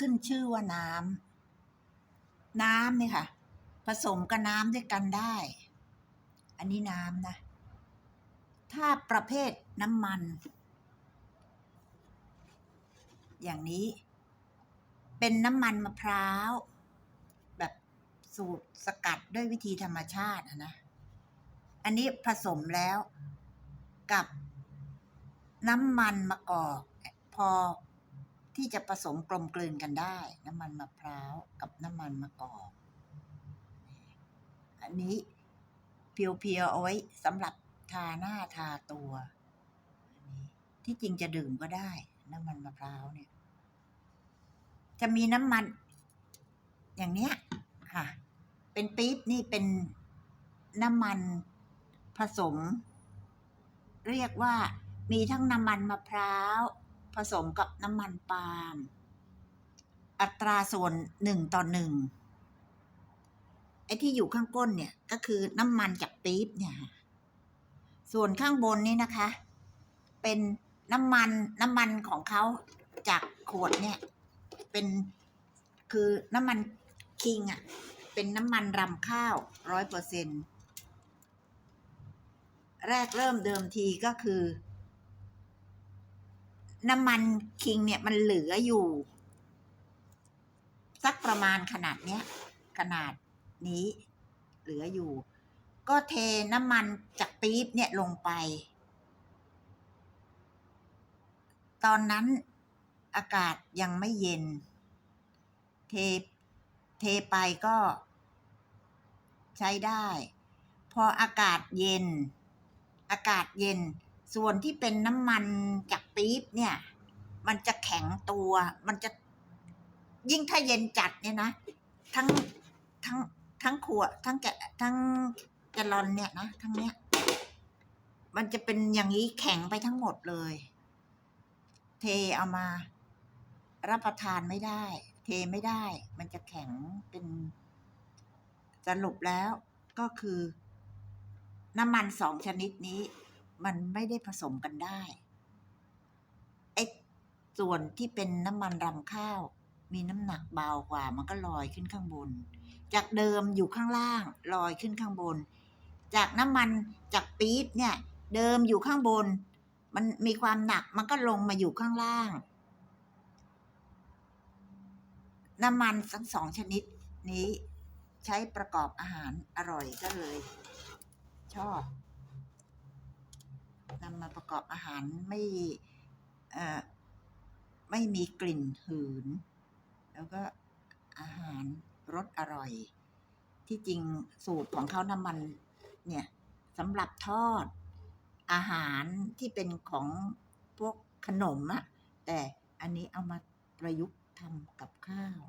ขึ้นชื่อว่าน้ำน้ำเนี่ยค่ะ ผสมกับน้ำด้วยกันได้ อันนี้น้ำนะ ถ้าประเภทน้ำมัน อย่างนี้ เป็นน้ำมันมะพร้าว แบบสูตรสกัดด้วยวิธีธรรมชาตินะ อันนี้ผสมแล้วกับน้ำมันมะกอกพอ ที่จะผสมกลมกลืนกันได้ น้ำมันมะพร้าวกับน้ำมันมะกอกอันนี้เพียวๆเอาไว้สำหรับทาหน้าทาตัวนนที่จริงจะดื่มก็ได้ น้ำมันมะพร้าวเนี่ย จะมีน้ำมัน อย่างเนี้ยค่ะ เป็นปี๊บนี่เป็นน้ำมันผสม เรียกว่ามีทั้งน้ำมันมะพร้าว ผสมกับน้ำมันปาล์ม อัตราส่วนหนึ่งต่อหนึ่งไอ้ที่อยู่ข้างก้นเนี่ยก็คือน้ำมันจากปี๊บเนี่ยค่ะส่วนข้างบนนี่นะคะ เป็นน้ำมันน้ำมันของเขาจากขวดเนี่ย เป็นคือน้ำมันคิงอะ่ะ เป็นน้ำมันรำข้าวร้อยเปอร์เซ็นแรกเริ่มเดิมทีก็คือ น้ำมันคิงเนี่ยมันเหลืออยู่ สักประมาณขนาดเนี้ย ขนาดนี้ เหลืออยู่ ก็เทน้ำมันจากปี๊บเนี่ยลงไป ตอนนั้นอากาศยังไม่เย็น เทเทไปก็ใช้ได้ พออากาศเย็น อากาศเย็น ส่วนที่เป็นน้ำมันจากปี๊บเนี่ย มันจะแข็งตัว มันจะยิ่งถ้าเย็นจัดเนี่ยนะ ทั้งทั้งทั้งขวดทั้งแกะทั้งแกลลอนเนี่ยนะทั้งเนี้ย มันจะเป็นอย่างนี้แข็งไปทั้งหมดเลย เทเอามา รับประทานไม่ได้ เทไม่ได้ มันจะแข็งเป็นสรุปแล้วก็คือ น้ำมันสองชนิดนี้ มันไม่ได้ผสมกันได้ไอ้ส่วนที่เป็นน้ำมันรำข้าว มีน้ำหนักเบากว่า มันก็ลอยขึ้นข้างบน จากเดิมอยู่ข้างล่างลอยขึ้นข้างบน จากน้ำมันจากปี๊บเนี่ย เดิมอยู่ข้างบน มันมีความหนักมันก็ลงมาอยู่ข้างล่าง น้ำมันทั้งสองชนิดนี้ใช้ประกอบอาหารอร่อยก็เลย ชอบ นำมาประกอบอาหารไม่เอ่อไม่มีกลิ่นหืน แล้วก็อาหารรสอร่อย ที่จริงสูตรของเขาน้ำมันเนี่ยสำหรับทอดอาหารที่เป็นของพวกขนมอะแต่อันนี้เอามาประยุกต์ทำกับข้าว